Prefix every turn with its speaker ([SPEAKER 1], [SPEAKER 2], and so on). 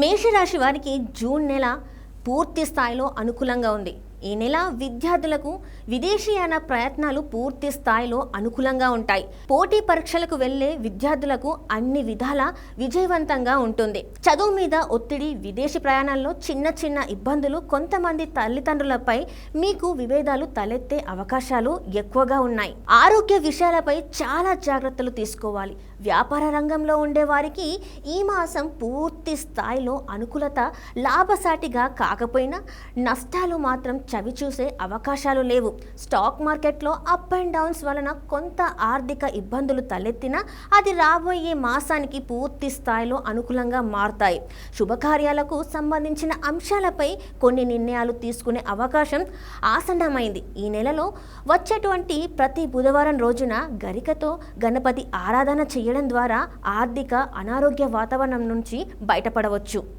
[SPEAKER 1] మేషరాశి వారికి జూన్ నెల పూర్తి స్థాయిలో అనుకూలంగా ఉంది. ఈ నెల విద్యార్థులకు విదేశీయాన ప్రయత్నాలు పూర్తి స్థాయిలో అనుకూలంగా ఉంటాయి. పోటీ పరీక్షలకు వెళ్ళే విద్యార్థులకు అన్ని విధాల విజయవంతంగా ఉంటుంది. చదువు మీద ఒత్తిడి విదేశీ ప్రయాణాల్లో చిన్న చిన్న ఇబ్బందులు కొంతమంది తల్లిదండ్రులపై మీకు విభేదాలు తలెత్తే అవకాశాలు ఎక్కువగా ఉన్నాయి. ఆరోగ్య విషయాలపై చాలా జాగ్రత్తలు తీసుకోవాలి. వ్యాపార రంగంలో ఉండే వారికి ఈ మాసం పూర్తి స్థాయిలో అనుకూలత లాభసాటిగా కాకపోయినా నష్టాలు మాత్రం చవి చూసే అవకాశాలు లేవు. స్టాక్ మార్కెట్లో అప్ అండ్ డౌన్స్ వలన కొంత ఆర్థిక ఇబ్బందులు తలెత్తినా అది రాబోయే మాసానికి పూర్తి స్థాయిలో అనుకూలంగా మారుతాయి. శుభకార్యాలకు సంబంధించిన అంశాలపై కొన్ని నిర్ణయాలు తీసుకునే అవకాశం ఆసన్నమైంది. ఈ నెలలో వచ్చేటువంటి ప్రతి బుధవారం రోజున గరికతో గణపతి ఆరాధన చేయడం ద్వారా ఆర్థిక అనారోగ్య వాతావరణం నుంచి బయటపడవచ్చు.